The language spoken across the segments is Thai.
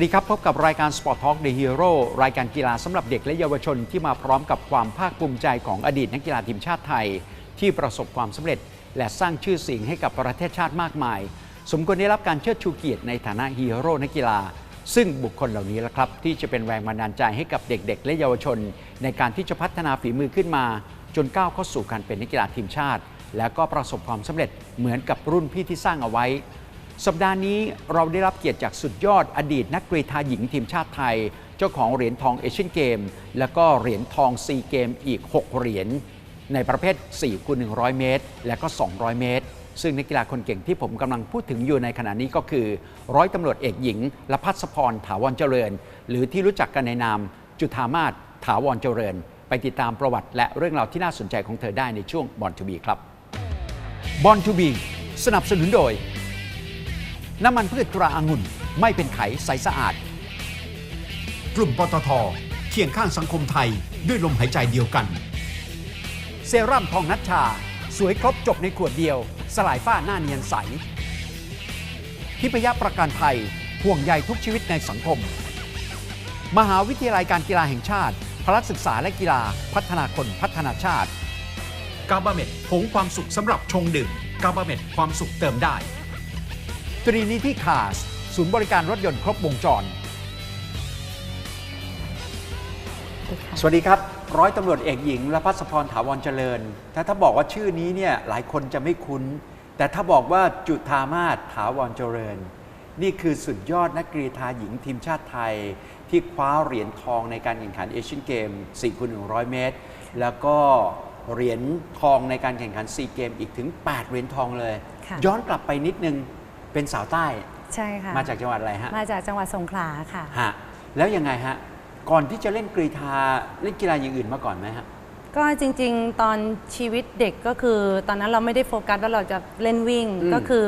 วัสดีครับ พบกับรายการ Sport Talk The Hero รายการกีฬาสำหรับเด็กและเยาวชนที่มาพร้อมกับความภาคภูมิใจของอดีตนักกีฬาทีมชาติไทย ที่ประสบความสำเร็จ และสร้างชื่อเสียงให้กับประเทศชาติมากมาย สมควรได้รับการเชิดชูเกียรติในฐานะฮีโร่นักกีฬา ซึ่งบุคคลเหล่านี้ละครับ ที่จะเป็นแรงบันดาลใจให้กับเด็ก ๆ และเยาวชน ในการที่จะพัฒนาฝีมือขึ้นมา จนก้าวเข้าสู่การเป็นนักกีฬาทีมชาติ และก็ประสบความสำเร็จเหมือนกับรุ่นพี่ที่สร้างเอาไว้ สัปดาห์นี้เราได้รับเกียรติจากสุดยอดอดีตนักกรีฑาหญิงทีมชาติไทย เจ้าของเหรียญทองเอเชียนเกม และก็เหรียญทองซีเกมอีก 6 เหรียญในประเภท4คูณ100 เมตร และก็ 200 เมตร ซึ่งนักกีฬาคนเก่งที่ผมกำลังพูดถึงอยู่ในขณะนี้ก็คือ ร้อยตำรวจเอกหญิงละพัสพรถาวรเจริญ หรือที่รู้จักกันในนาม จุธามาศถาวรเจริญ ไปติดตามประวัติ และเรื่องราวที่น่าสนใจของเธอได้ในช่วงบอลทูบีครับบอลทูบีสนับสนุนโดย น้ำมันพืชตราอางุ่น ไม่เป็นไขใสสะอาด กลุ่มปตทเคียงข้างสังคมไทยด้วยลมหายใจเดียวกัน เซรั่มทองนัชชา สวยครบจบในขวดเดียว สลายฝ้าหน้าเนียนใสทิพยประกันภัยห่วงใยทุกชีวิตในสังคม มหาวิทยาลัยการกีฬาแห่งชาติ พละศึกษาและกีฬาพัฒนาคนพัฒนาชาติ กาบาเม็ดผงความสุขสำหรับชงดื่มกาบาเม็ดความสุขเติมได้ ตรีนิที่คาสศูนย์บริการรถยนต์ครบวงจร สวัสดีครับ ร้อยตำรวจเอกหญิงและพัสพรถาวรเจริญ ถ้าถ้าบอกว่าชื่อนี้เนี่ยหลายคนจะไม่คุ้น แต่ถ้าบอกว่าจุธามาศถาวรเจริญ นี่คือสุดยอดนักกรีฑาหญิงทีมชาติไทย ที่คว้าเหรียญทองในการแข่งขันเอเชียนเกม4คูณ100 เมตร แล้วก็เหรียญทองในการแข่งขันซีเกมอีกถึง 8 เหรียญทองเลยค่ะย้อนกลับไปนิดนึง เป็นสาวใต้ใช่ค่ะมาจากจังหวัดอะไรฮะมาจากจังหวัดสงขลาค่ะฮะแล้วยังไงฮะก่อนที่จะเล่นกรีฑาเล่นกีฬาอย่างอื่นมาก่อนไหมฮะก็จริง ๆ ตอนชีวิตเด็กก็คือ ตอนนั้นเราไม่ได้โฟกัสว่าเราจะเล่นวิ่งอืมก็คือ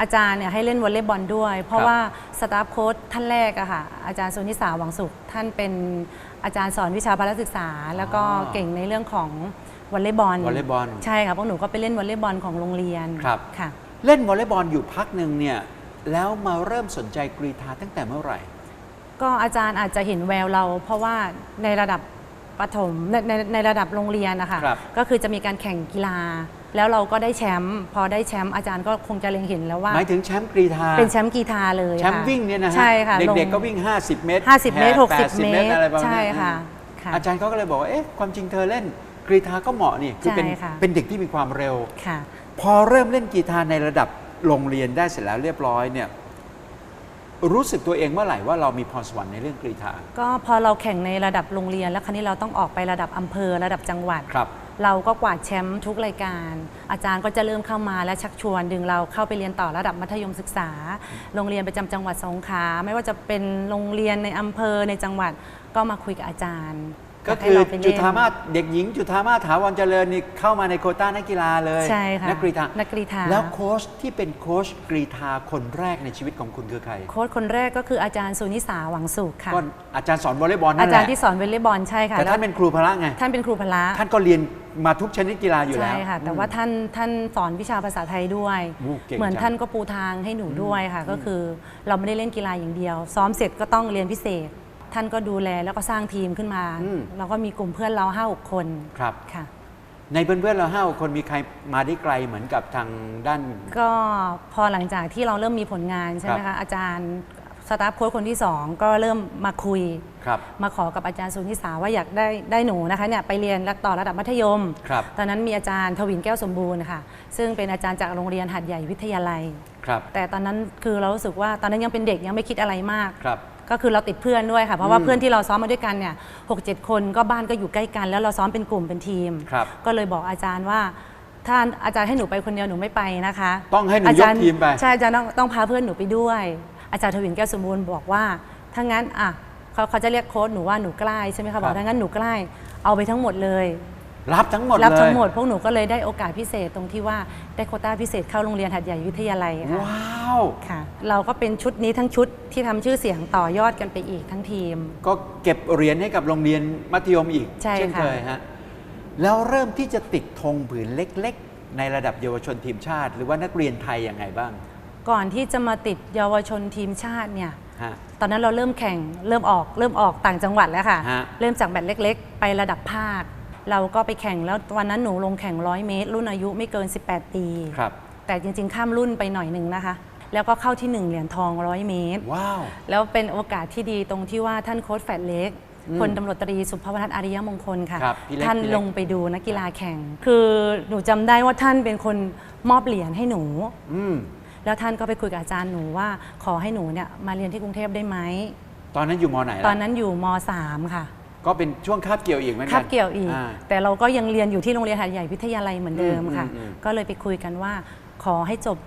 อาจารย์เนี่ยให้เล่นวอลเลย์บอลด้วย เพราะครับว่าสตาฟโค้ชท่านแรกอะค่ะอาจารย์สุนิสาหวังสุข ท่านเป็นอาจารย์สอนวิชาพละศึกษา แล้วก็เก่งในเรื่องของวอลเลย์บอลวอลเลย์บอลใช่ค่ะพวกหนูก็ไปเล่นวอลเลย์บอลของโรงเรียนครับค่ะ เล่นวอลเลย์บอลอยู่พักหนึ่งเนี่ยแล้วมาเริ่มสนใจกรีฑาตั้งแต่เมื่อไหร่ ก็อาจารย์อาจจะเห็นแววเรา เพราะว่าในระดับประถมในในในระดับโรงเรียนนะคะครับ ก็คือจะมีการแข่งกีฬา แล้วเราก็ได้แชมป์พอได้แชมป์อาจารย์ก็คงจะเล็งเห็นแล้วว่า หมายถึงแชมป์กรีฑาเป็นแชมป์กีฬาเลยแชมป์ค่ะวิ่งเนี่ยนะฮะใช่ค่ะลเด็กๆก็วิ่ง 50 เมตร50 เมตรแห่60เมตรอะไรประมาณใช่นั้นค่ะค่ะ อาจารย์เขาก็เลยบอกว่าเอ๊ะความจริงเธอเล่นกรีฑาก็เหมาะนี่คือเป็นใช่ค่ะ เป็นเด็กที่มีความเร็ว ค่ะ พอเริ่มเล่นกีฬาร์ในระดับโรงเรียนได้เสร็จแล้วเรียบร้อยเนี่ยรู้สึกตัวเองเมื่อไหร่ว่าเรามีพรสวรรค์ในเรื่องกรีฑาก็พอเราแข่งในระดับโรงเรียน แล้วคราวนี้เราต้องออกไประดับอำเภอระดับจังหวัดครับ เราก็กวาดแชมป์ทุกรายการ อาจารย์ก็จะเริ่มเข้ามาและชักชวนดึงเราเข้าไปเรียนต่อระดับมัธยมศึกษา โรงเรียนประจำจังหวัดสงขลาไม่ว่าจะเป็นโรงเรียนในอำเภอในจังหวัดก็มาคุยกับอาจารย์ ก็ยให้คือเรไปเล่นจุธามาศเด็กหญิง จุธามาศถาวรเจริญนี่เข้ามาในโควต้านักกีฬาเลยใช่ค่ะนักกรีฑานักกรีฑาแล้วโค้ชที่เป็นโค้ชกรีฑาคนแรกในชีวิตของคุณคือใครโค้ชคนแรกก็คืออาจารย์สุนิสาหวังสุขค่ะก็อาจารย์สอนวอลเลย์บอลนั่อานแหจารละย์ที่สอนวอลเลย์บอลใช่ค่ะแต่แล้วท่านเป็นครูพละไงท่านเป็นครูพละท่านก็เรียนมาทุกชนิดกีฬาอยู่แล้ใช่วค่ะแต่ว่าท่านท่านสอนวิชาภาษาไทยด้วยโอ้เก่งเหมือนจังท่านก็ปูทางให้หนูด้วยค่ะ ก็คือเราไม่ได้เล่นกีฬาอย่างเดียว ซ้อมเสร็จก็ต้องเรียนพิเศษ ท่านก็ดูแลแล้วก็สร้างทีมขึ้นมา อืม เราก็มีกลุ่มเพื่อนเราห้าหกคนครับ ค่ะ ในเพื่อนๆเราห้าคนมีใครมาได้ไกลเหมือนกับทางด้าน ก็พอหลังจากที่เราเริ่มมีผลงานใช่ไหมครัคะบอาจารย์สตาฟโค้ชคนที่สองก็เริ่มมาคุย ครับ มาขอกับอาจารย์สุนิสาว่าอยากได้ได้หนูนะคะเนี่ยไปเรียนต่อระดับมัธยม ครับ ตอนนั้นมีอาจารย์ทวินแก้วสมบูรณ์ค่ะ ซึ่งเป็นอาจารย์จากโรงเรียนหัดใหญ่วิทยาลัย ครับ แต่ตอนนั้นคือเรารู้สึกว่าตอนนั้นยังเป็นเด็กยังไม่คิดอะไรมาก ครับ ก็คือเราติดเพื่อนด้วยค่ะ เพราะว่าอืมเพื่อนที่เราซ้อมมาด้วยกันเนี่ยหกเจ็ดคนก็บ้านก็อยู่ใกล้กัน แล้วเราซ้อมเป็นกลุ่มเป็นทีม ครับก็เลยบอกอาจารย์ว่า ถ้าอาจารย์ให้หนูไปคนเดียวหนูไม่ไปนะคะต้องให้หนูายจารกทีมไป ใช่อาจารย์ต้องต้องพาเพื่อนหนูไปด้วย อาจารย์ทวินแก้วสมบูรณ์บอกว่าถ้างั้นอะเขาเขาจะเรียกโค้ดหนูว่าหนูใกล้ใช่ไหมคะบอกถ้างั้นหนูใกล้เอาไปทั้งหมดเลย รับทั้งหมดรับเลยทั้งหมดพวกหนูก็เลยได้โอกาสพิเศษตรงที่ว่าได้โควต้าพิเศษเข้าโรงเรียนหัดใหญ่วิทยาลัยค่ะว้าวค่ะ เราก็เป็นชุดนี้ทั้งชุดที่ทำชื่อเสียงต่อยอดกันไปอีกทั้งทีม ก็เก็บเหรียญให้กับโรงเรียนมัธยมอีกใช่เช่นค่ะเคยฮะแล้วเริ่มที่จะติดธงผืนเล็ก ๆ ในระดับเยาวชนทีมชาติ หรือว่านักเรียนไทยยังไงบ้าง ก่อนที่จะมาติดเยาวชนทีมชาติเนี่ยฮะตอนนั้นเราเริ่มแข่งเริ่มออกเริ่มออกต่างจังหวัดแล้วค่ะฮะเริ่มจากแบตเล็ก ๆ ไประดับภาค เราก็ไปแข่งแล้ววันนั้นหนูลงแข่งร้อยเมตร รุ่นอายุไม่เกิน 18 ปี ครับ แต่จริง ๆ ข้ามรุ่นไปหน่อยหนึ่งนะคะ แล้วก็เข้าที่ 1 เหรียญทองร้อยเมตร ว้าว แล้วเป็นโอกาสที่ดีตรงที่ว่าท่านโค้ชแฟดเล็กอืมพลตำรวจตรีสุภวนัทอาริยมงคลค่ะ ครับพี่เล็กท่านพี่เล็ก ลงไปดูนักกีฬาแข่ง คือหนูจำได้ว่าท่านเป็นคนมอบเหรียญให้หนู อืมแล้วท่านก็ไปคุยกับอาจารย์หนูว่าขอให้หนูเนี่ยมาเรียนที่กรุงเทพได้ไหม ตอนนั้นอยู่มไหนล่ะ ตอนนั้นอยู่ม .3 ค่ะ ก็เป็นช่วงคาบเกี่ยวอีกเหมือนกันคาบเกี่ยวอีกา แต่เราก็ยังเรียนอยู่ที่โรงเรียนหาดใหญ่วิทยาลัยเหมือนเดิมค่ะ อืมอืมอืมก็เลยไปคุยกันว่า ขอให้จบ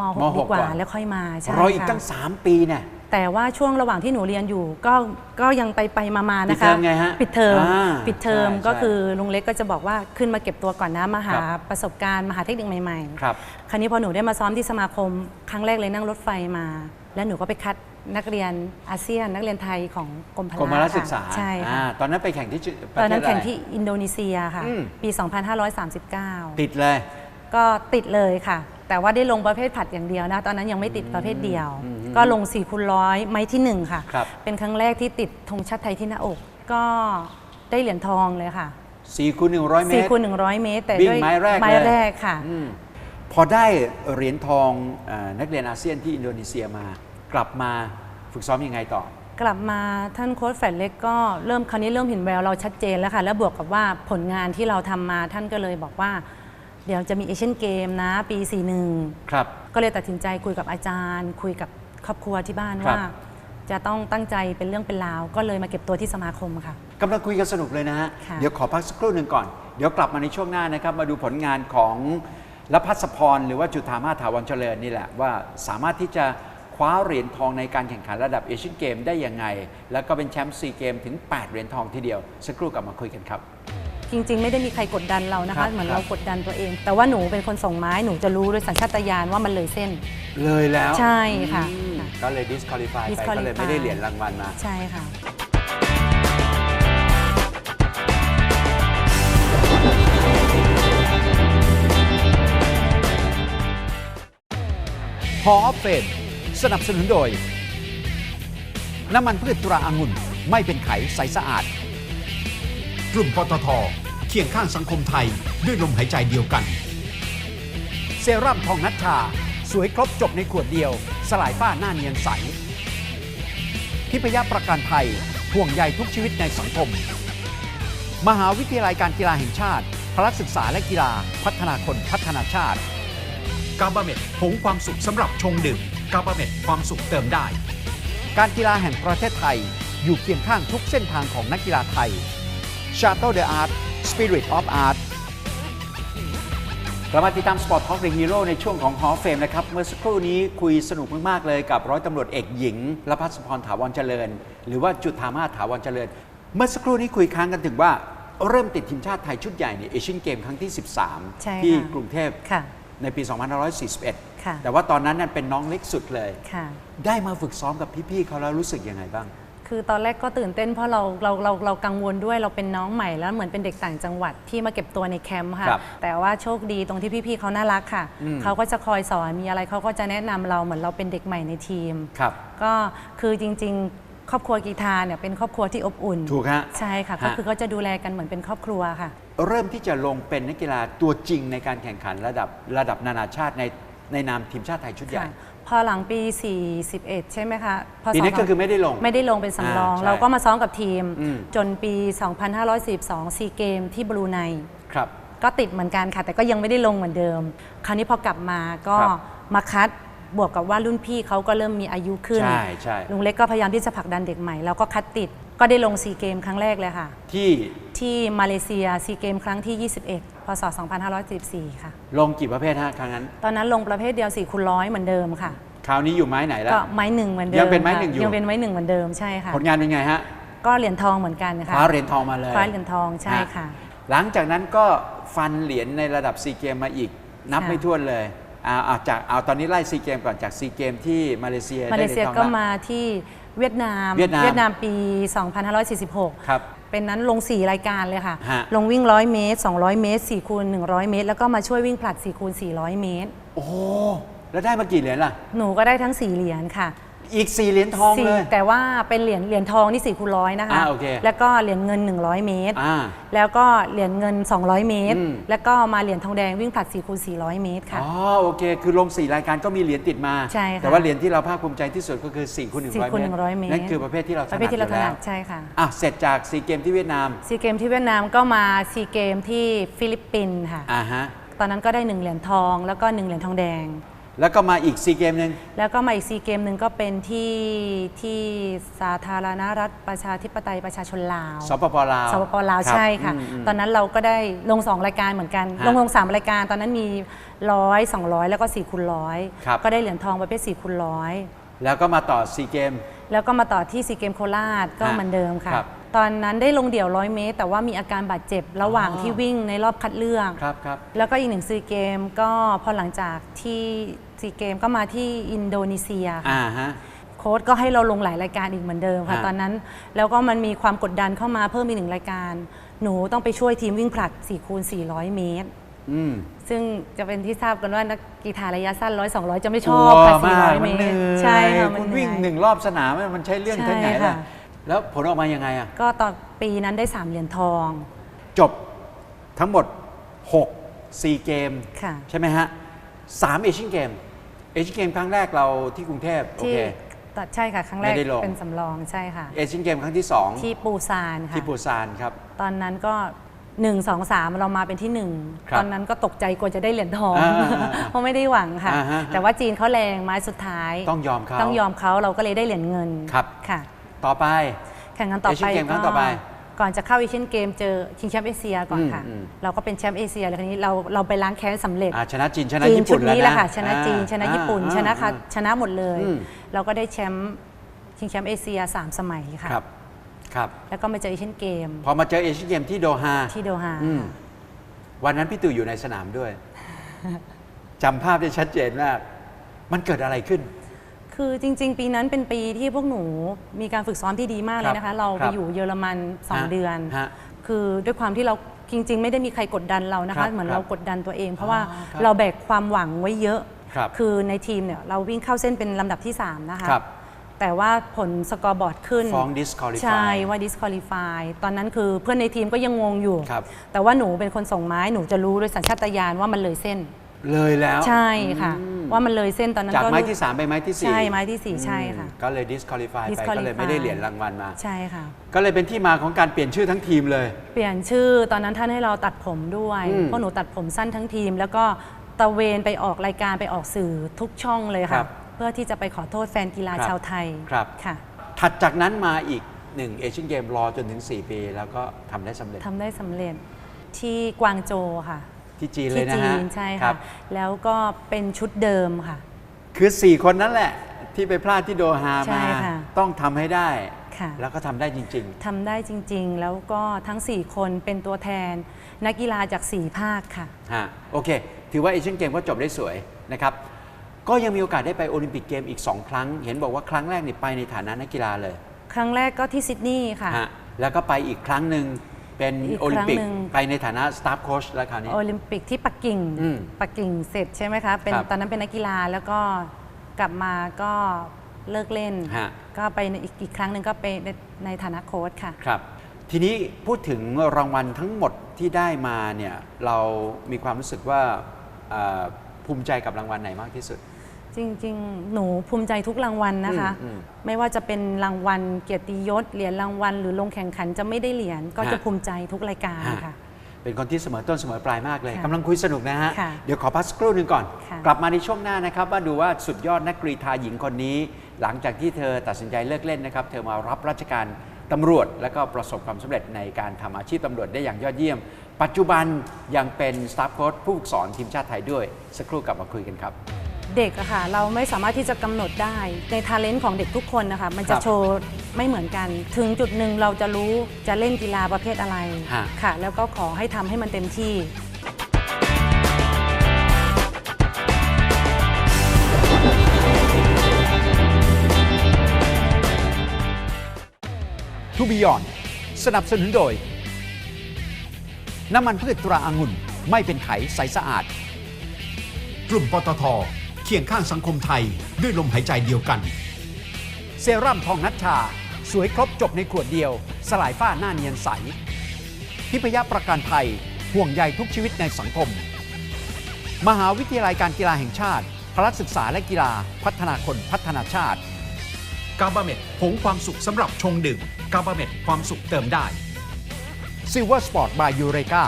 มม .6 ดีกว่าก่อน แล้วค่อยมาใช่รออีกค่ะตั้ง3ปีเนี่ย แต่ว่าช่วงระหว่างที่หนูเรียนอยู่ ก็ก็ยังไปไปมามาปิดนะคะเทอมไงฮะปิดเทอมอ่าปิดเทอมใช่ก็ใช่คือลุงเล็กก็จะบอกว่าขึ้นมาเก็บตัวก่อนนะมาหาครับ ประสบการณ์มาหาเทคนิคใหม่ ๆ ครับ คราวนี้พอหนูได้มาซ้อมที่สมาคม ครั้งแรกเลยนั่งรถไฟมา แล้วหนูก็ไปคัด นักเรียนอาเซียน นักเรียนไทยของกรมพกรมพละละศึกษาค่ะใช่อ่าค่ะตอนนั้นไปแข่งที่จุประตอนเทนั้ศนอะไร แข่งที่อินโดนีเซียค่ะ อืม ปี 2539 ติดเลย ก็ติดเลยค่ะ แต่ว่าได้ลงประเภทผัดอย่างเดียวนะ ตอนนั้นยังไม่ติดประเภทเดียว อืมอืมก็ลง4คูณร้อยไม้ที่1 ค่ะ ครับ เป็นครั้งแรกที่ติดธงชาติไทยที่หน้าอก ก็ได้เหรียญทองเลยค่ะ4คูณ100 เมตร 4คูณ100 เมตร แต่วิ่งด้วยไม้แรกไม้เลยแรกค่ะ อืมพอได้เหรียญทองเออนักเรียนอาเซียนที่อินโดนีเซียมา กลับมาฝึกซ้อมยังไงต่อ กลับมาท่านโค้ชแฟดเล็กก็เริ่มคราวนี้เริ่มเห็นแววเราชัดเจนแล้วค่ะ แล้วบวกกับว่าผลงานที่เราทำมาท่านก็เลยบอกว่า เดี๋ยวจะมีเอเชียนเกมนะปี 41 ครับ ก็เลยตัดสินใจคุยกับอาจารย์ คุยกับครอบครัวที่บ้านครับว่า จะต้องตั้งใจเป็นเรื่องเป็นราว ก็เลยมาเก็บตัวที่สมาคมค่ะกำลังคุยกันสนุกเลยนะฮะค่ะเดี๋ยวขอพักสักครู่หนึ่งก่อนเดี๋ยวกลับมาในช่วงหน้านะครับมาดูผลงานของลพัสพรหรือว่าจุธามาสถาวรเจริญนี่แหละว่าสามารถที่จะค ว้าเหรียญทองในการแข่งขันระดับเอเชียนเกมได้ยังไง แล้วก็เป็นแชมป์ซีเกมถึง 8 เหรียญทองทีเดียว สักครู่กลับมาคุยกันครับจริง ๆ ไม่ได้มีใครกดดันเรานะครัคะ บเหมือนครับเรากดดันตัวเอง แต่ว่าหนูเป็นคนส่งไม้หนูจะรู้ด้วยสัญชาตญาณว่ามันเลยเส้น เลยแล้วใช่ค่ะอืมค่ะก็เลย disqualify ไป disqualify ก็เลยไม่ได้เหรียญรางวัลมา ใช่ค่ะฮอเฟน สนับสนุนโดย น้ำมันพืชตราอางุ่นไม่เป็นไขใสสะอาด กลุ่มปตทเคียงข้างสังคมไทยด้วยลมหายใจเดียวกัน เซรั่มทองนัชชา สวยครบจบในขวดเดียว สลายฝ้าหน้าเนียนใสทิพยประกันภัยห่วงใยทุกชีวิตในสังคม มหาวิทยาลัยการกีฬาแห่งชาติพละศึกษาและกีฬาพัฒนาคนพัฒนาชาติ กาบาเมดผงความสุขสำหรับชงดื่ม กาบาเมดความสุขเติมได้ การกีฬาแห่งประเทศไทย อยู่เคียงข้างทุกเส้นทางของนักกีฬาไทย Shuttle the Art Spirit of Art เรามาติดตาม Sport Talk The Hero ในช่วงของ Hall of Fame นะครับ เมื่อสักครู่นี้คุยสนุกมาก ๆ เลยกับร้อยตำรวจเอกหญิงละพัสพรถาวรเจริญ หรือว่าจุธามาสถาวรเจริญ เมื่อสักครู่นี้คุยค้างกันถึงว่า เริ่มติดทีมชาติไทยชุดใหญ่ในเอเชียนเกมครั้งที่ 13ใช่ค่ะที่กรุงเทพค่ะในปี 2541ค่ะ แต่ว่าตอนนั้นนั่นเป็นน้องเล็กสุดเลยค่ะได้มาฝึกซ้อมกับพี่ๆเขาแล้วรู้สึกยังไงบ้าง คือตอนแรกก็ตื่นเต้นเพราะเราเราเราเรากังวลด้วยเราเป็นน้องใหม่แล้วเหมือนเป็นเด็กต่างจังหวัดที่มาเก็บตัวในแคมป์ค่ะครับแต่ว่าโชคดีตรงที่พี่ๆเขาน่ารักค่ะอืมเขาก็จะคอยสอนมีอะไรเขาก็จะแนะนำเราเหมือนเราเป็นเด็กใหม่ในทีมครับก็คือจริงๆครอบครัวกีฬาเนี่ยเป็นครอบครัวที่อบอุ่น ถูกฮะใช่ค่ะฮะก็คือเขาจะดูแลกันเหมือนเป็นครอบครัวค่ะ เริ่มที่จะลงเป็นนักกีฬาตัวจริงในการแข่งขันระดับระดับนานาชาติใน ในนามทีมชาติไทยชุดใหญ่ ค่ะพอหลังปี 41 ใช่ไหมคะพศปีนี้ก็คือไม่ได้ลงไม่ได้ลงเป็นสำรอง อ่าใช่เราก็มาซ้อมกับทีม อืม จนปี 2542ซีเกมที่บรูไน ครับ ก็ติดเหมือนกันค่ะ แต่ก็ยังไม่ได้ลงเหมือนเดิม คราวนี้พอกลับมาก็ครับมาคัดบวกกับว่ารุ่นพี่เขาก็เริ่มมีอายุขึ้นใช่ใช่ ลุงเล็กก็พยายามที่จะผลักดันเด็กใหม่เราก็คัดติดก็ได้ลงซีเกมครั้งแรกเลยค่ะ ที่ ที่มาเลเซียซีเกมครั้งที่ 21 พศ 2514ค่ะ ลงกี่ประเภทฮะครั้งนั้น ตอนนั้นลงประเภทเดียว4คูณร้อยเหมือนเดิมค่ะ คราวนี้อยู่ไม้ไหนแล้ว ก็ไม้หนึ่งเหมือนเดิมยังเป็นไม้ค่ะหนึ่งอยู่ ยังเป็นไม้หนึ่งเหมือนเดิมใช่ค่ะ ผลงานเป็นไงฮะ ก็เหรียญทองเหมือนกันคค่ะว้าเหรียญทองมาเลยคว้าเหรียญทองใช่ค่ะ หลังจากนั้นก็ฟันเหรียญในระดับซีเกมมาอีก นับค่ะ ไม่ถ้วนเลยเอาเอาจากเอาตอนนี้ไล่ซีเกมก่อนจากซีเกมที่มาเลเซียมาเลได้หรีเซียญทองก็แล้ว มาที่เวียดนามเวียดนาม ปี 2546 ครับ เป็นนั้นลง 4 รายการเลยค่ะ ฮะ ลงวิ่ง 100 เมตร 200 เมตร4คูณ100 เมตร แล้วก็มาช่วยวิ่งผลัด4คูณ400 เมตร โอ้โหแล้วได้มากี่เหรียญล่ะ หนูก็ได้ทั้ง 4 เหรียญค่ะ อีก 4 เหรียญทองสี่เลย แต่ว่าเป็นเหรียญเหรียญทองนี่4คูณร้อยนะคะ อ่าโอเคแล้วก็เหรียญเงิน 100 เมตร อ่าแล้วก็เหรียญเงิน 200 เมตร อืม แล้วก็มาเหรียญทองแดงวิ่งผลัด4คูณ400 เมตรค่ะ อ๋อโอเค คือลง 4 รายการก็มีเหรียญติดมา ใช่ค่ะ แต่ว่าเหรียญที่เราภาคภูมิใจที่สุดก็คือ4คูณ100 4คูณ100 เมตรนั่นคือประเภทที่เราถประนัเภดทอที่เรายู่ถแล้นัวดใช่ค่ะอะเสร็จจากซีเกมที่เวียดนามซีเกมที่เวียดนามก็มาซีเกมที่ฟิลิปปินส์ค่ะ อ่าฮะ ตอนนั้นก็ได้1เหรียญทองแล้วก็1เหรียญทองแดง แล้วก็มาอีกซีเกมหนึ่งแล้วก็มาอีกซีเกมหนึ่งก็เป็นที่ที่สาธารณรัฐประชาธิปไตยประชาชนลาวสปปลาวสปปลาวรับใช่ค่ะอืมอืมตอนนั้นเราก็ได้ลง 2 รายการเหมือนกันฮะลงลง3รายการตอนนั้นมีร้อยสองร้อยแล้วก็4คูณร้อยครับก็ได้เหรียญทองประเภท4คูณร้อยแล้วก็มาต่อซีเกมแล้วก็มาต่อที่ซีเกมโคราชก็ฮะเหมือนเดิมค่ะครับ ตอนนั้นได้ลงเดี่ยวร้อยเมตร แต่ว่ามีอาการบาดเจ็บระหว่างอ๋อที่วิ่งในรอบคัดเลือก ครับครับ แล้วก็อีกหนึ่งซีเกมก็พอหลังจากที่ซีเกมก็มาที่อินโดนีเซียค่ะอ่าฮะ โค้ชก็ให้เราลงหลายรายการอีกเหมือนเดิมค่ะฮะตอนนั้นแล้วก็มันมีความกดดันเข้ามาเพิ่มอีกหนึ่งรายการ หนูต้องไปช่วยทีมวิ่งผลัด4คูณ400 เมตร อืม ซึ่งจะเป็นที่ทราบกันว่านักกีฬาระยะสั้น100 200จะไม่ชกอลับวค่ะมาก400 เมมันเหตนื่รอยใช่ค่ะมันคุณเหนื่วิ่งอยหนึ่งรอบสนามมันใช้เรื่องใช่ที่ไหนล่ะค่ะ แล้วผลออกมายังไงอะ ก็ตอนปีนั้นได้ 3 เหรียญทอง จบทั้งหมด6ซีเกม ค่ะ ใช่ไหมฮะสามเอเชียนเกม เอเชียนเกมครั้งแรกเราที่กรุงเทพโอที่เค ตัดใช่ค่ะ ครั้งแรกไม่ได้ลง เป็นสำรองใช่ค่ะ เอเชียนเกมครั้งที่2ที่ปูซานค่ะ ที่ปูซานครับ ตอนนั้นก็1 2 3เรามาเป็นที่ครับ1ตอนนั้นก็ตกใจกลัวจะได้เหรียญทอง อ่าอ่าอ่าเพราะไม่ได้หวังค่ะ อ่าฮะ แต่ว่าจีนเขาแรงไม้สุดท้าย ต้องยอมเขา ต้องยอมเขาเราก็เลยได้เหรียญเงินครับ ค่ะ ต่อไป แข่งกันต่อเอเชีไปยนเกมครั้งต่อไปก่อนจะเข้าเอเชียนเกมเจอชิงแชมป์เอเชียก่อนค่ะ อืมอืม เราก็เป็นแชมป์เอเชียแล้วคราวนี้เราเราไปล้างแค้นสำเร็จอ่าชนะจีนชนะจีนญี่ชุปุ่ดนแล้วนี้แหนะละค่ะ ชนะจีน อ่าชนะญี่ปุ่น อ่าชนะค่ะอ่า ชนะหมดเลย อืม เราก็ได้แชมป์ชิงแชมป์เอเชียสามสมัยค่ะ ครับครับ แล้วก็มาเจอเอเชียนเกมพอมาเจอเอเชียนเกมที่โดฮาที่โดฮาอืมวันนั้นพี่ตู่อยู่ในสนามด้วยจำภาพได้ชัดเจนมากมันเกิดอะไรขึ้น คือจริง ๆ ปีนั้นเป็นปีที่พวกหนูมีการฝึกซ้อมที่ดีมากเลยนะคะ เราคไปรับอยู่เยอรมันฮะ2เดือนฮะคือด้วยความที่เราจริง ๆ ไม่ได้มีใครกดดันเรานะครัคะ บเหมือนครับเรากดดันตัวเอง เพราะว่าอ๋อครับเราแบกความหวังไว้เยอะครับคือในทีมเนี่ยเราวิ่งเข้าเส้นเป็นลำดับที่ 3 นะคะ ครับ แต่ว่าผลสกอร์บอร์ดขึ้น ฟ้อง disqualify ใช่ว่า disqualify ตอนนั้นคือเพื่อนในทีมก็ยังงงอยู่ ครับแต่ว่าหนูเป็นคนส่งไม้หนูจะรู้โดยสัญชาตญาณว่ามันเลยเส้น เลยแล้ว ใช่ค่ะอืมว่ามันเลยเส้นตอนนั้นจากก็ไม้ที่ 3 ไปไม้ที่ 4 ใช่ไม้ที่สี่ใช่ค่ะ ก็เลย disqualify ไป disqualify ก็เลยไม่ได้เหรียญรางวัลมา ใช่ค่ะ ก็เลยเป็นที่มาของการเปลี่ยนชื่อทั้งทีมเลย เปลี่ยนชื่อตอนนั้นท่านให้เราตัดผมด้วยอืมเพราะหนูตัดผมสั้นทั้งทีม แล้วก็ตะเวนไปออกรายการไปออกสื่อทุกช่องเลยครัค่ะบเพื่อที่จะไปขอโทษแฟนกีฬาครับชาวไทยครับค่ะ ถัดจากนั้นมาอีกหนึ่งเอเชียนเกมรอจนถึง 4 ปี แล้วก็ทำได้สำเร็จทำได้สำเร็จที่กวางโจวค่ะ ที่จีนเลที่ยนะจีฮะนใช่ครัค่ะบแล้วก็เป็นชุดเดิมค่ะ คือ 4 คนนั่นแหละ ที่ไปพลาดที่โดฮาใช่มา ค่ะ ต้องทำให้ได้ ค่ะ แล้วก็ทำได้จริง ทำได้จริงๆ แล้วก็ทั้ง 4 คนเป็นตัวแทน นักกีฬาจาก 4 ภาคค่ะ ๆฮะโอเค ถือว่าเอเชียนเกมก็จบได้สวยนะครับ ก็ยังมีโอกาสได้ไปโอลิมปิกเกมอีก 2 ครั้ง เห็นบอกว่าครั้งแรกนี่ไปในฐานะนักกีฬาเลยครั้งแรกก็ที่ซิดนีย์ค่ะ ฮะแล้วก็ไปอีกครั้งหนึ่ง เป็นอีกโอลิมปิกครั้งหนึ่งไปในฐานะสตาฟโค้ชแล้วคราวนี้ โอลิมปิกที่ปักกิ่งอืมปักกิ่งเสร็จใช่ไหมคะเป็นครับตอนนั้นเป็นนักกีฬาแล้วก็กลับมาก็เลิกเล่นฮะก็ไปในอีกอีกครั้งหนึ่งก็ไปในในฐานะโค้ชค่ะครับทีนี้พูดถึงรางวัลทั้งหมดที่ได้มาเนี่ยเรามีความรู้สึกว่าเอ่อภูมิใจกับรางวัลไหนมากที่สุด จริงๆ หนูภูมิใจทุกรางวัลนะคะ อืมอืมไม่ว่าจะเป็นรางวัลเกียรติยศเหรียญรางวัลหรือลงแข่งขันจะไม่ได้เหรียญก็จะฮะ ภูมิใจทุกรายการค่ะ เป็นคนที่เสมอต้นเสมอปลายมากเลยค่ะกำลังคุยสนุกนะฮะ ค่ะเดี๋ยวขอพักสักครู่หนึ่งก่อน ค่ะ กลับมาในช่วงหน้านะครับว่าดูว่าสุดยอดนักกรีธาหญิงคนนี้ หลังจากที่เธอตัดสินใจเลิกเล่นนะครับ เธอมารับราชการตำรวจ และก็ประสบความสำเร็จในการทำอาชีพตำรวจได้อย่างยอดเยี่ยม ปัจจุบันยังเป็นสตาฟโค้ชผู้ฝึกสอนทีมชาติไทยด้วย สักครู่กลับมาคุยกันครับ เด็กอะค่ะเราไม่สามารถที่จะกำหนดได้ในทาเลนต์ของเด็กทุกคนนะคะมันจะโชว์ไม่เหมือนกัน ถึงจุดหนึ่งเราจะรู้จะเล่นกีฬาประเภทอะไรค่ะ แล้วก็ขอให้ทำให้มันเต็มที่ทูบิยอนสนับสนุนโดย น้ำมันพืชตราอางุ่น ไม่เป็นไขใสสะอาด กลุ่มปตท คียงข้างสังคมไทยด้วยลมหายใจเดียวกัน เซรั่มทองนัชชา สวยครบจบในขวดเดียว สลายฝ้าหน้าเนียนใส ทิพยประกันภัยห่วงใยทุกชีวิตในสังคม มหาวิทยาลัยการกีฬาแห่งชาติ พละศึกษาและกีฬาพัฒนาคนพัฒนาชาติ กาบาเมดผงความสุขสำหรับชงดื่ม กาบาเมดความสุขเติมได้ซิลเวอร์สปอร์ตบายยูเรกา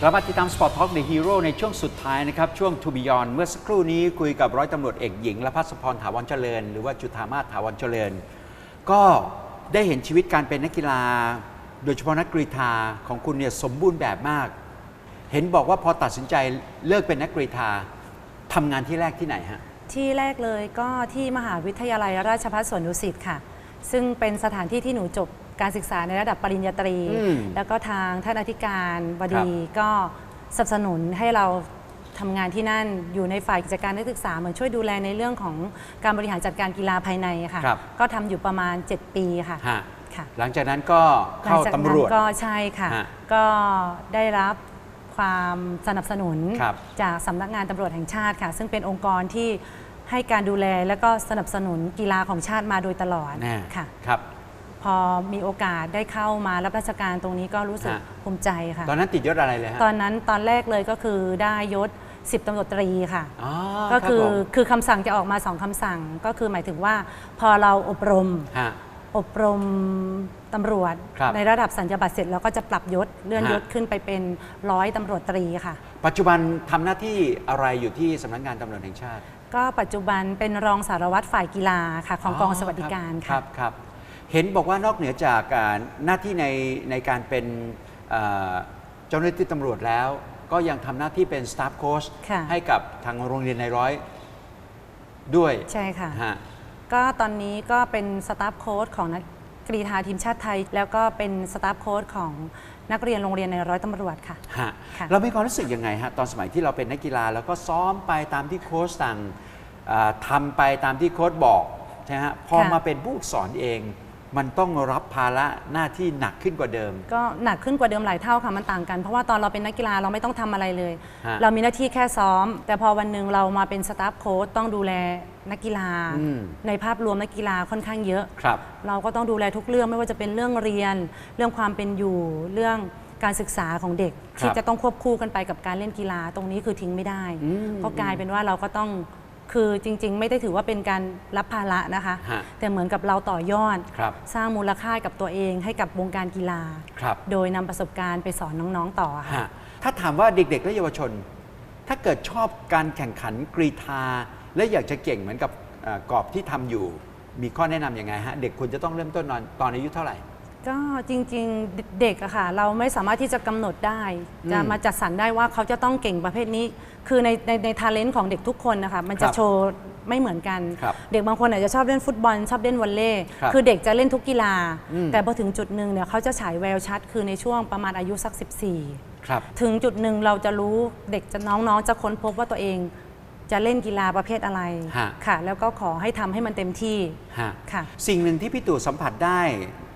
กลับมาติดตาม Sport Talk The Hero ในช่วงสุดท้ายนะครับ ช่วง To Beyond เมื่อสักครู่นี้คุยกับร้อยตำรวจเอกหญิงและพัสพรถาวรเจริญ หรือว่าจุธามาศถาวรเจริญ ก็ได้เห็นชีวิตการเป็นนักกีฬา โดยเฉพาะนักกรีฑาของคุณเนี่ยสมบูรณ์แบบมาก เห็นบอกว่าพอตัดสินใจเลิกเป็นนักกรีฑาทำงานที่แรกที่ไหนฮะที่แรกเลยก็ที่มหาวิทยาลัยราชภัฏสวนดุสิตค่ะ ซึ่งเป็นสถานที่ที่หนูจบ การศึกษาในระดับปริญญาตรี อืม แล้วก็ทางท่านอธิการบครัดีบก็สนับสนุนให้เราทำงานที่นั่นอยู่ในฝ่ายกิจการนักศึกษาเหมือนช่วยดูแลในเรื่องของการบริหารจัดการกีฬาภายในค่ะ ครับ ก็ทำอยู่ประมาณ 7 ปีค่ะฮะค่ะ หลังจากนั้นก็เข้าหลังจากตำนั้รนวจก็ใช่ค่ะ ฮะก็ได้รับความสนับสนุนครับจากสำนักงานตำรวจแห่งชาติค่ะ ซึ่งเป็นองค์กรที่ให้การดูแลและก็สนับสนุนกีฬาของชาติมาโดยตลอดแน่ค่ะ ครับ พอมีโอกาสได้เข้ามารับราชการตรงนี้ก็รู้สึกฮะ ภูมิใจค่ะ ตอนนั้นติดยศอะไรเลยฮะตอนนั้นตอนแรกเลยก็คือได้ยศ 10ตำรวจตรีค่ะ อ๋อก็คือรับผมคือคำสั่งจะออกมาสองคำสั่งก็คือหมายถึงว่าพอเราอบรม ฮะ อบรมตำรวจ ครับในระดับสัญญาบัตรเสร็จเราก็จะปรับยศเลื่อนฮะ ยศขึ้นไปเป็นร้อยตำรวจตรีค่ะ ปัจจุบันทำหน้าที่อะไรอยู่ที่สำนักงานตำรวจแห่งชาติ ก็ปัจจุบันเป็นรองสารวัตรฝ่ายกีฬาค่ะ ของกองสวัสดิการคค่ะ รับครับ เห็นบอกว่านอกเหนือจากอ่าหน้าที่ในในการเป็นอ่าเจ้าหน้าที่ตำรวจแล้ว ก็ยังทำหน้าที่เป็นสตาฟโค้ชค่ะให้กับทางโรงเรียนในร้อยด้วยใช่ค่ะฮะก็ตอนนี้ก็เป็นสตาฟโค้ชของนักกรีฑาทีมชาติไทย แล้วก็เป็นสตาฟโค้ชของนักเรียนโรงเรียนในร้อยตำรวจค่ะฮะค่ะเรามีความรู้สึกยังไงฮะตอนสมัยที่เราเป็นนักกีฬาแล้วก็ซ้อมไปตามที่โค้ชสั่งอ่าทำไปตามที่โค้ชบอกใช่ไหมฮะพอมาเป็นผู้สอนเอง มันต้องรับภาระหน้าที่หนักขึ้นกว่าเดิม ก็หนักขึ้นกว่าเดิมหลายเท่าค่ะมันต่างกันเพราะว่าตอนเราเป็นนักกีฬาเราไม่ต้องทำอะไรเลย ฮะ เรามีหน้าที่แค่ซ้อม แต่พอวันหนึ่งเรามาเป็นสตาฟโค้ชต้องดูแลนักกีฬา อืม ในภาพรวมนักกีฬาค่อนข้างเยอะ ครับ เราก็ต้องดูแลทุกเรื่องไม่ว่าจะเป็นเรื่องเรียน เรื่องความเป็นอยู่ เรื่องการศึกษาของเด็ก ครับที่จะต้องควบคู่กันไปกับการเล่นกีฬาตรงนี้คือทิ้งไม่ได้ อืม ก็กลายเป็นว่าเราก็ต้อง คือจริงๆ ไม่ได้ถือว่าเป็นการรับภาระนะคะ ฮะแต่เหมือนกับเราต่อยอด ครับสร้างมูลค่ากับตัวเองให้กับวงการกีฬา ครับ โดยนำประสบการณ์ไปสอนน้องๆต่อค่ะ ฮะถ้าถามว่าเด็ก ๆ และเยาวชน ถ้าเกิดชอบการแข่งขันกรีฑาและอยากจะเก่งเหมือนกับเอ่อกรอบที่ทำอยู่ มีข้อแนะนำยังไงฮะ เด็กควรจะต้องเริ่มต้นนอนตอนอายุเท่าไหร่ ก็จริงๆเด็กอะค่ะ เราไม่สามารถที่จะกำหนดได้อืมจะมาจัดสรรได้ว่าเขาจะต้องเก่งประเภทนี้ คือในในในทาเลนต์ของเด็กทุกคนนะคะมันจะครับโชว์ไม่เหมือนกัน ครับเด็กบางคนอาจจะชอบเล่นฟุตบอล ชอบเล่นวอลเลย์ครับคือเด็กจะเล่นทุกกีฬา อืม แต่พอถึงจุดหนึ่งเนี่ยเขาจะฉายแววชัด คือในช่วงประมาณอายุสัก 14 ครับ ถึงจุดหนึ่งเราจะรู้เด็กจะน้องๆ จะค้นพบว่าตัวเอง จะเล่นกีฬาประเภทอะไรฮะ ค่ะ แล้วก็ขอให้ทำให้มันเต็มที่ฮะ ค่ะ สิ่งหนึ่งที่พี่ตู่สัมผัสได้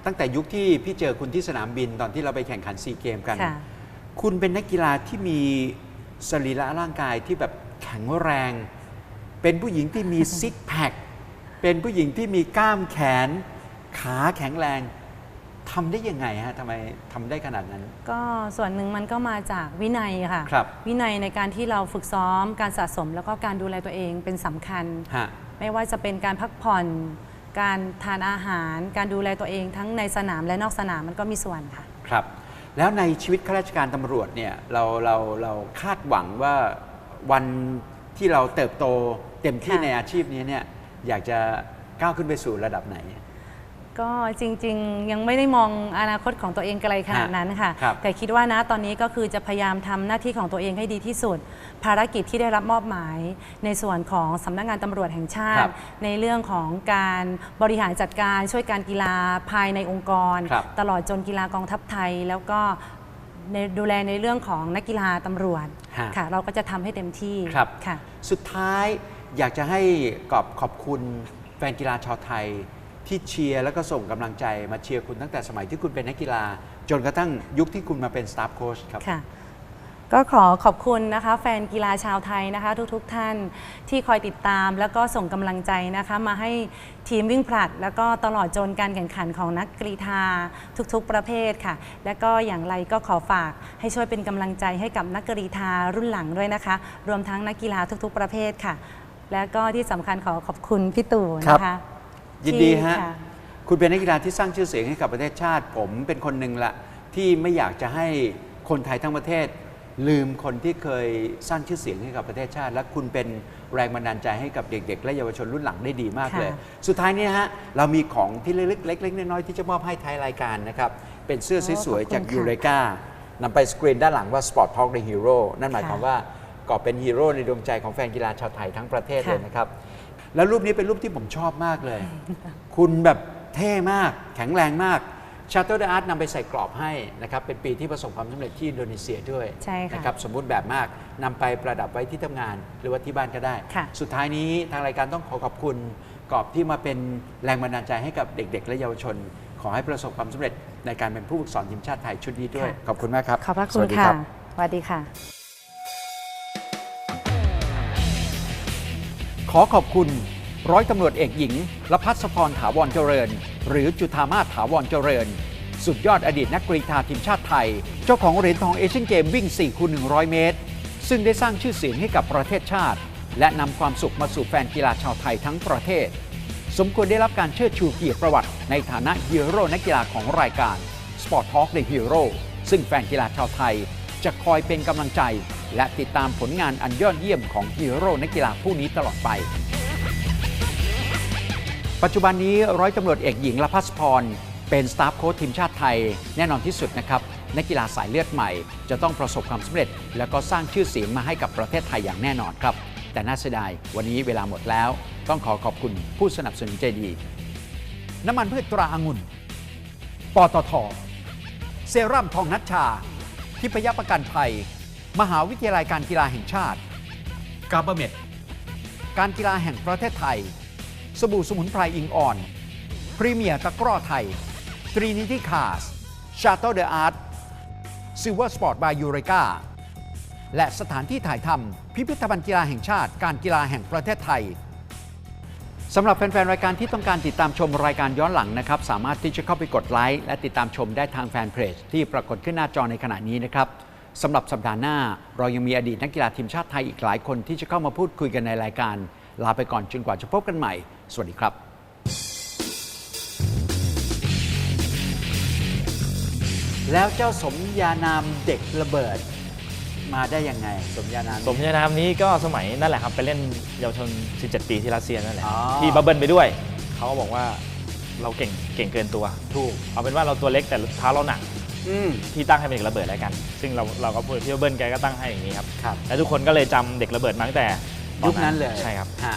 ตั้งแต่ยุคที่พี่เจอคุณที่สนามบินตอนที่เราไปแข่งขันซีเกมกัน ค่ะ คุณเป็นนักกีฬาที่มีสรีระร่างกายที่แบบแข็งแรง เป็นผู้หญิงที่มี ซิกแพค เป็นผู้หญิงที่มีกล้ามแขน ขาแข็งแรง ทำได้ยังไงฮะทำไมทำได้ขนาดนั้น ก็ส่วนหนึ่งมันก็มาจากวินัยค่ะ ครับ วินัยในการที่เราฝึกซ้อมการสะสม แล้วก็การดูแลตัวเองเป็นสำคัญ ฮะ ไม่ว่าจะเป็นการพักผ่อน การทานอาหาร การดูแลตัวเองทั้งในสนามและนอกสนามมันก็มีส่วนค่ะ ครับ แล้วในชีวิตข้าราชการตำรวจเนี่ยเราเราเราคาดหวังว่าวันที่เราเติบโตเต็มที่ค่ะ ในอาชีพนี้เนี่ยอยากจะก้าวขึ้นไปสู่ระดับไหน ก็จริงๆ ยังไม่ได้มองอนาคตของตัวเองไกลขนาดนั้นค่ะ ครับแต่คิดว่านะตอนนี้ก็คือจะพยายามทำหน้าที่ของตัวเองให้ดีที่สุด ภารกิจที่ได้รับมอบหมาย ในส่วนของสำนักงานตำรวจแห่งชาครัติ บในเรื่องของการบริหารจัดการช่วยการกีฬาภายในองค์กร ครับตลอดจนกีฬากองทัพไทย แล้วก็ในดูแลในเรื่องของนักกีฬาตำรวจฮะค่ะ เราก็จะทำให้เต็มที่ครับ ค่ะ สุดท้ายอยากจะให้กอบขอบคุณแฟนกีฬาชาวไทย ที่เชียร์แล้วก็ส่งกำลังใจมาเชียร์คุณตั้งแต่สมัยที่คุณเป็นนักกีฬา จนกระทั่งยุคที่คุณมาเป็นสตาฟโค้ชครับ ค่ะ ก็ขอขอบคุณนะคะ แฟนกีฬาชาวไทยนะคะ ทุกๆทท่านที่คอยติดตามแล้วก็ส่งกำลังใจนะคะ มาให้ทีมวิ่งผลัด แล้วก็ตลอดจนการแข่งขันของนักกรีธาทุกๆ ประเภทค่ะ และก็อย่างไรก็ขอฝากให้ช่วยเป็นกำลังใจให้กับนักกรีธารุ่นหลังด้วยนะคะ รวมทั้งนักกีฬาทุกๆ ประเภทค่ะ และก็ที่สำคัญขอขอบคุณพี่ตู่นะคะ ยินดีฮะที่ค่คุณเป็นนักกีฬาที่สร้างชื่อเสียงให้กับประเทศชาติ ผมเป็นคนหนึ่งละ ที่ไม่อยากจะให้คนไทยทั้งประเทศ ลืมคนที่เคยสร้างชื่อเสียงให้กับประเทศชาติ และคุณเป็นแรงบันดาลใจให้กับเด็ก ๆ และเยาวชนรุ่นหลังได้ดีมากค่ะเลยสุดท้ายนี้นะฮะเรามีของที่เล็กๆเล็กๆน้อยๆที่จะมอบให้ท้ายรายการนะครับเป็นเสื้อสวยๆจากยูเรกานำไปสกรีนด้านหลังว่า Sport Talk the Hero นั่นหมายความว่า ก็เป็นฮีโร่ในดวงใจของแฟนกีฬาชาวไทยทั้งประเทศเลยนะครับ แล้วรูปนี้เป็นรูปที่ผมชอบมากเลย คุณแบบเท่มาก แข็งแรงมากชาร์เตอร์ดอาร์ตนำไปใส่กรอบให้นะครับ เป็นปีที่ประสบความสำเร็จที่อินโดนีเซียด้วยใช่ค่ะนะครับสมบูรณ์แบบมากนำไปประดับไว้ที่ทำงาน หรือว่าที่บ้านก็ได้ ค่ะ สุดท้ายนี้ทางรายการต้องขอขอบคุณกรอบที่มาเป็นแรงบันดาลใจให้กับเด็ก ๆ และเยาวชน ขอให้ประสบความสำเร็จในการเป็นผู้ฝึกสอนทีมชาติไทยชุดนี้ด้วย ขอบคุณมากครับขอบพระสคุณวัสดีค่ะรับ สวัสดีค่ะ ขอขอบคุณร้อยตำรวจเอกหญิงละพัสพรถาวรเจริญ หรือจุธามาศถาวรเจริญ สุดยอดอดีตนักกรีฑาทีมชาติไทย เจ้าของเหรียญทองเอเชียนเกมวิ่ง 4 คูณ 100 เมตร ซึ่งได้สร้างชื่อเสียงให้กับประเทศชาติ และนำความสุขมาสู่แฟนกีฬาชาวไทยทั้งประเทศ สมควรได้รับการเชิดชูเกียรติประวัติ ในฐานะฮีโร่นักกีฬาของรายการ Sport Talk The Hero ซึ่งแฟนกีฬาชาวไทย จะคอยเป็นกำลังใจ และติดตามผลงานอันยอดเยี่ยมของฮีโร่นักกีฬาผู้นี้ตลอดไป ปัจจุบันนี้ร้อยตำรวจเอกหญิงละพัสพร เป็นสตาฟโค้ชทีมชาติไทย แน่นอนที่สุดนะครับนักกีฬาสายเลือดใหม่ จะต้องประสบความสำเร็จ แล้วก็สร้างชื่อเสียงมาให้กับประเทศไทยอย่างแน่นอนครับ แต่น่าเสียดายวันนี้เวลาหมดแล้ว ต้องขอขอบคุณผู้สนับสนุนใจดี น้ำมันพืชตราองุ่นปตทเซรั่มทองนัชชา ทิพยประกันภัย มหาวิทยาลัยการกีฬาแห่งชาติกาบเม็ดการกีฬาแห่งประเทศไทย สบู่สมุนไพรอิงอ่อน พรีเมียร์ตะกร้อไทย ตรีนิติคาสชา t ต e เดอะอาร์ตซิลเวอร์สปอร์ตบายยูเรกาและสถานที่ถ่ายทำพิพิธภัณฑ์กีฬาแห่งชาติ การกีฬาแห่งประเทศไทย สำหรับแฟน ๆ รายการที่ต้องการติดตามชมรายการย้อนหลังนะครับ สามารถที่จะเข้าไปกดไลค์และติดตามชมได้ทางแฟนเพจที่ปรากฏขึ้นหน้าจอในขณะนี้นะครับสำหรับสัปดาห์หน้า เรายังมีอดีตนักกีฬาทีมชาติไทยอีกหลายคนที่จะเข้ามาพูดคุยกันในรายการ ลาไปก่อนจนกว่าจะพบกันใหม่ สวัสดีครับแล้วเจ้าสมญานามเด็กระเบิด มาได้ยังไง สมญานามสมญานามนี้ก็สมัยนั่นแหละครับ ไปเล่นเยาวชน 17 ปีที่รัสเซียนั่นแหละอ๋อที่บับเบิลไปด้วย เขาก็บอกว่าเราเก่งเก่งเกินตัวถูกเอาเป็นว่าเราตัวเล็กแต่เท้าเราหนักอืมที่ตั้งให้เป็นเด็กระเบิดแล้วกัน ซึ่งเราเราก็พูดพี่บับเบิลแกก็ตั้งให้อย่างนี้ครับครับและทุกคนก็เลยจำเด็กระเบิดมาตั้งแต่ตอยุคนั้นเลยใช่ครับฮะ